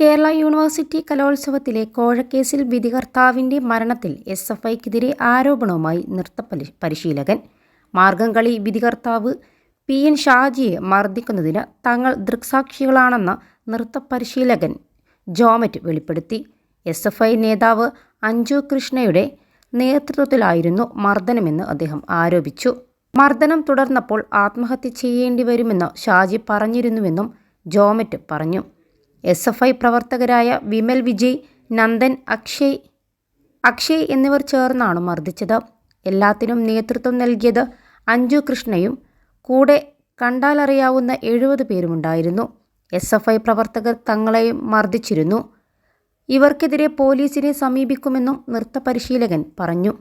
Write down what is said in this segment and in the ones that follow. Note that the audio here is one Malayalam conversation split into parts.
കേരള യൂണിവേഴ്സിറ്റി കലോത്സവത്തിലെ കോഴക്കേസിൽ വിധികർത്താവിന്റെ മരണത്തിൽ എസ് എഫ് ഐക്കെതിരെ ആരോപണവുമായി നൃത്ത പരി- പരിശീലകൻ മാർഗംകളി വിധികർത്താവ് പി. എൻ. ഷാജിയെ മർദ്ദിക്കുന്നതിന് തങ്ങൾ ദൃക്സാക്ഷികളാണെന്ന നൃത്ത പരിശീലകൻ ജോമറ്റ് വെളിപ്പെടുത്തി. എസ് എഫ് ഐ നേതാവ് അഞ്ജു കൃഷ്ണയുടെ നേതൃത്വത്തിലായിരുന്നു മർദ്ദനമെന്ന് അദ്ദേഹം ആരോപിച്ചു. മർദ്ദനം തുടർന്നപ്പോൾ ആത്മഹത്യ ചെയ്യേണ്ടി വരുമെന്ന് ഷാജി പറഞ്ഞിരുന്നുവെന്നും ജോമറ്റ് പറഞ്ഞു. എസ് എഫ് ഐ പ്രവർത്തകരായ വിമൽ വിജയ് നന്ദൻ അക്ഷയ് അക്ഷയ് എന്നിവർ ചേർന്നാണ് മർദ്ദിച്ചത്. എല്ലാത്തിനും നേതൃത്വം നൽകിയത് അഞ്ജു കൃഷ്ണയും. കൂടെ കണ്ടാലറിയാവുന്ന എഴുപത് പേരുമുണ്ടായിരുന്നു. എസ് എഫ് ഐ പ്രവർത്തകർ തങ്ങളെയും മർദ്ദിച്ചിരുന്നു. ഇവർക്കെതിരെ പോലീസിനെ സമീപിക്കുമെന്നും നൃത്ത പരിശീലകൻ പറഞ്ഞു.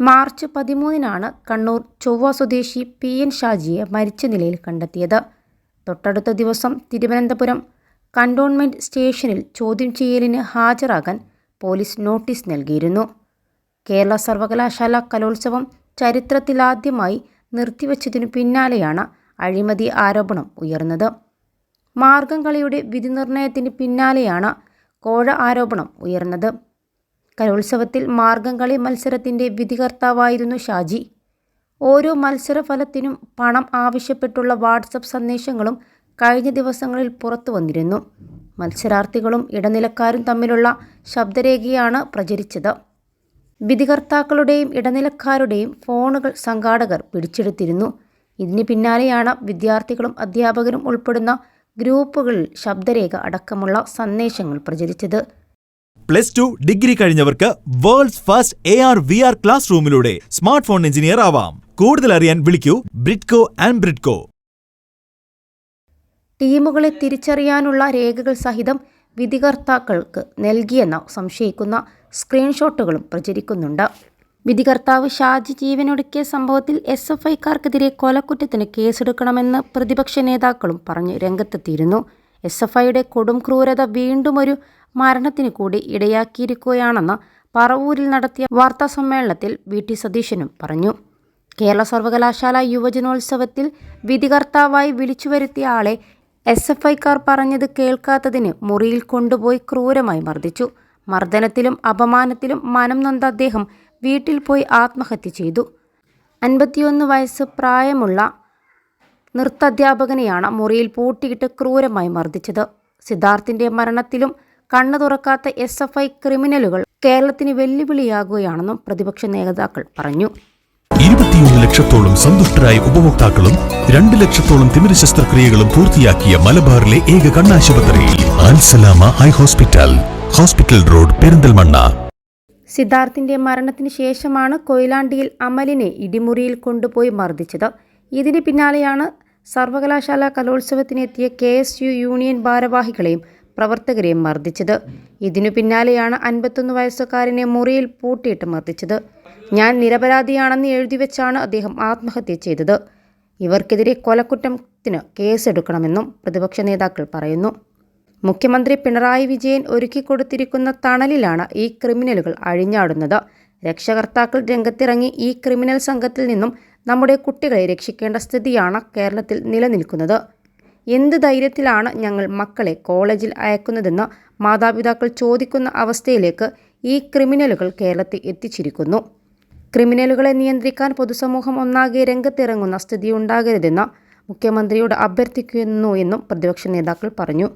മാർച്ച് പതിമൂന്നിനാണ് കണ്ണൂർ ചൊവ്വ സ്വദേശി പി എൻ ഷാജിയെ മരിച്ച നിലയിൽ കണ്ടെത്തിയത്. തൊട്ടടുത്ത ദിവസം തിരുവനന്തപുരം കണ്ടോൺമെന്റ് സ്റ്റേഷനിൽ ചോദ്യം ചെയ്യലിന് ഹാജരാകാൻ പോലീസ് നോട്ടീസ് നൽകിയിരുന്നു. കേരള സർവകലാശാല കലോത്സവം ചരിത്രത്തിലാദ്യമായി നിർത്തിവച്ചതിനു പിന്നാലെയാണ് അഴിമതി ആരോപണം ഉയർന്നത്. മാർഗംകളിയുടെ വിധി നിർണയത്തിന് പിന്നാലെയാണ് കോഴ ആരോപണം ഉയർന്നത്. കലോത്സവത്തിൽ മാർഗംകളി മത്സരത്തിന്റെ വിധികർത്താവായിരുന്നു ഷാജി. ഓരോ മത്സരഫലത്തിനും പണം ആവശ്യപ്പെട്ടുള്ള വാട്സപ്പ് സന്ദേശങ്ങളും കഴിഞ്ഞ ദിവസങ്ങളിൽ പുറത്തു വന്നിരുന്നു. മത്സരാർത്ഥികളും ഇടനിലക്കാരും തമ്മിലുള്ള ശബ്ദരേഖയാണ് പ്രചരിച്ചത്. വിധികർത്താക്കളുടെയും ഇടനിലക്കാരുടെയും ഫോണുകൾ സംഘാടകർ പിടിച്ചെടുത്തിരുന്നു. ഇതിന് പിന്നാലെയാണ് വിദ്യാർത്ഥികളും അധ്യാപകരും ഉൾപ്പെടുന്ന ഗ്രൂപ്പുകളിൽ ശബ്ദരേഖ അടക്കമുള്ള സന്ദേശങ്ങൾ പ്രചരിച്ചത്. Plus two degree കഴിഞ്ഞവർക്ക് world's first A R V R class റൂമിലൂടെ smart phone engineer ആവാം. കൂടുതൽ അറിയാൻ വിളിക്കൂ ബ്രിഡ്കോ ആൻഡ് ബ്രിഡ്കോ. ടീമുകളെ തിരിച്ചറിയാനുള്ള രേഖകൾ സഹിതം വിധികർത്താക്കൾക്ക് നൽകിയെന്ന സംശയിക്കുന്ന സ്ക്രീൻഷോട്ടുകളും പ്രചരിക്കുന്നുണ്ട്. വിധികർത്താവ് ഷാജി ജീവനൊടുക്കിയ സംഭവത്തിൽ എസ് എഫ് ഐക്കാർക്കെതിരെ കൊലക്കുറ്റത്തിന് കേസെടുക്കണമെന്ന് പ്രതിപക്ഷ നേതാക്കളും പറഞ്ഞ് രംഗത്തെത്തിയിരുന്നു. എസ് എഫ് ഐയുടെ കൊടും ക്രൂരത വീണ്ടും ഒരു മരണത്തിന് കൂടി ഇടയാക്കിയിരിക്കുകയാണെന്ന് പറവൂരിൽ നടത്തിയ വാർത്താ സമ്മേളനത്തിൽ വി. ടി. സതീശനും പറഞ്ഞു. കേരള സർവകലാശാല യുവജനോത്സവത്തിൽ വിധികർത്താവായി വിളിച്ചു വരുത്തിയ ആളെ എസ് എഫ് ഐക്കാർ പറഞ്ഞത് കേൾക്കാത്തതിന് മുറിയിൽ കൊണ്ടുപോയി ക്രൂരമായി മർദ്ദിച്ചു. മർദ്ദനത്തിലും അപമാനത്തിലും മനം നൊന്ത അദ്ദേഹം വീട്ടിൽ പോയി ആത്മഹത്യ ചെയ്തു. അൻപത്തിയൊന്ന് വയസ്സ് പ്രായമുള്ള നൃത്താധ്യാപകനെയാണ് മുറിയിൽ പൂട്ടിയിട്ട് ക്രൂരമായി മർദ്ദിച്ചത്. സിദ്ധാർത്ഥിന്റെ മരണത്തിലും കണ്ണു തുറക്കാത്ത എസ് എഫ് ഐ ക്രിമിനലുകൾ കേരളത്തിന് വെല്ലുവിളിയാകുകയാണെന്നും പ്രതിപക്ഷ നേതാക്കൾ പറഞ്ഞു. ഇരുപത്തിയൊന്ന് ലക്ഷത്തോളം സന്തുഷ്ടരായ ഉപഭോക്താക്കളും രണ്ട് ലക്ഷത്തോളം തിമിര ശസ്ത്രക്രിയകളും പൂർത്തിയാക്കിയ മലബാറിലെ ഏക കണ്ണാശുപത്രി ആൻസലാമ eye hospital hospital road Perinthalmanna. സിദ്ധാർത്ഥിന്റെ മരണത്തിന് ശേഷമാണ് കൊയിലാണ്ടിയിൽ അമലിനെ ഇടിമുറിയിൽ കൊണ്ടുപോയി മർദ്ദിച്ചത്. ഇതിന് പിന്നാലെയാണ് സർവകലാശാല കലോത്സവത്തിനെത്തിയ കെ എസ് യു യൂണിയൻ ഭാരവാഹികളെയും പ്രവർത്തകരെയും മർദ്ദിച്ചത്. ഇതിനു പിന്നാലെയാണ് അൻപത്തൊന്ന് വയസ്സുകാരനെ മുറിയിൽ പൂട്ടിയിട്ട് മർദ്ദിച്ചത്. ഞാൻ നിരപരാധിയാണെന്ന് എഴുതി വെച്ചാണ് അദ്ദേഹം ആത്മഹത്യ ചെയ്തത്. ഇവർക്കെതിരെ കൊലക്കുറ്റത്തിന് കേസെടുക്കണമെന്നും പ്രതിപക്ഷ നേതാക്കൾ പറയുന്നു. മുഖ്യമന്ത്രി പിണറായി വിജയൻ ഒരുക്കിക്കൊടുത്തിരിക്കുന്ന തണലിലാണ് ഈ ക്രിമിനലുകൾ അഴിഞ്ഞാടുന്നത്. രക്ഷകർത്താക്കൾ രംഗത്തിറങ്ങി ഈ ക്രിമിനൽ സംഘത്തിൽ നിന്നും നമ്മുടെ കുട്ടികളെ രക്ഷിക്കേണ്ട സ്ഥിതിയാണ് കേരളത്തിൽ നിലനിൽക്കുന്നത്. എന്ത് ധൈര്യത്തിലാണ് ഞങ്ങൾ മക്കളെ കോളേജിൽ അയക്കുന്നതെന്ന് മാതാപിതാക്കൾ ചോദിക്കുന്ന അവസ്ഥയിലേക്ക് ഈ ക്രിമിനലുകൾ കേരളത്തെ എത്തിച്ചിരിക്കുന്നു. ക്രിമിനലുകളെ നിയന്ത്രിക്കാൻ പൊതുസമൂഹം ഒന്നാകെ രംഗത്തിറങ്ങുന്ന സ്ഥിതിയുണ്ടാകരുതെന്ന് മുഖ്യമന്ത്രിയോട് അഭ്യർത്ഥിക്കുന്നു എന്നും പ്രതിപക്ഷ നേതാക്കൾ പറഞ്ഞു.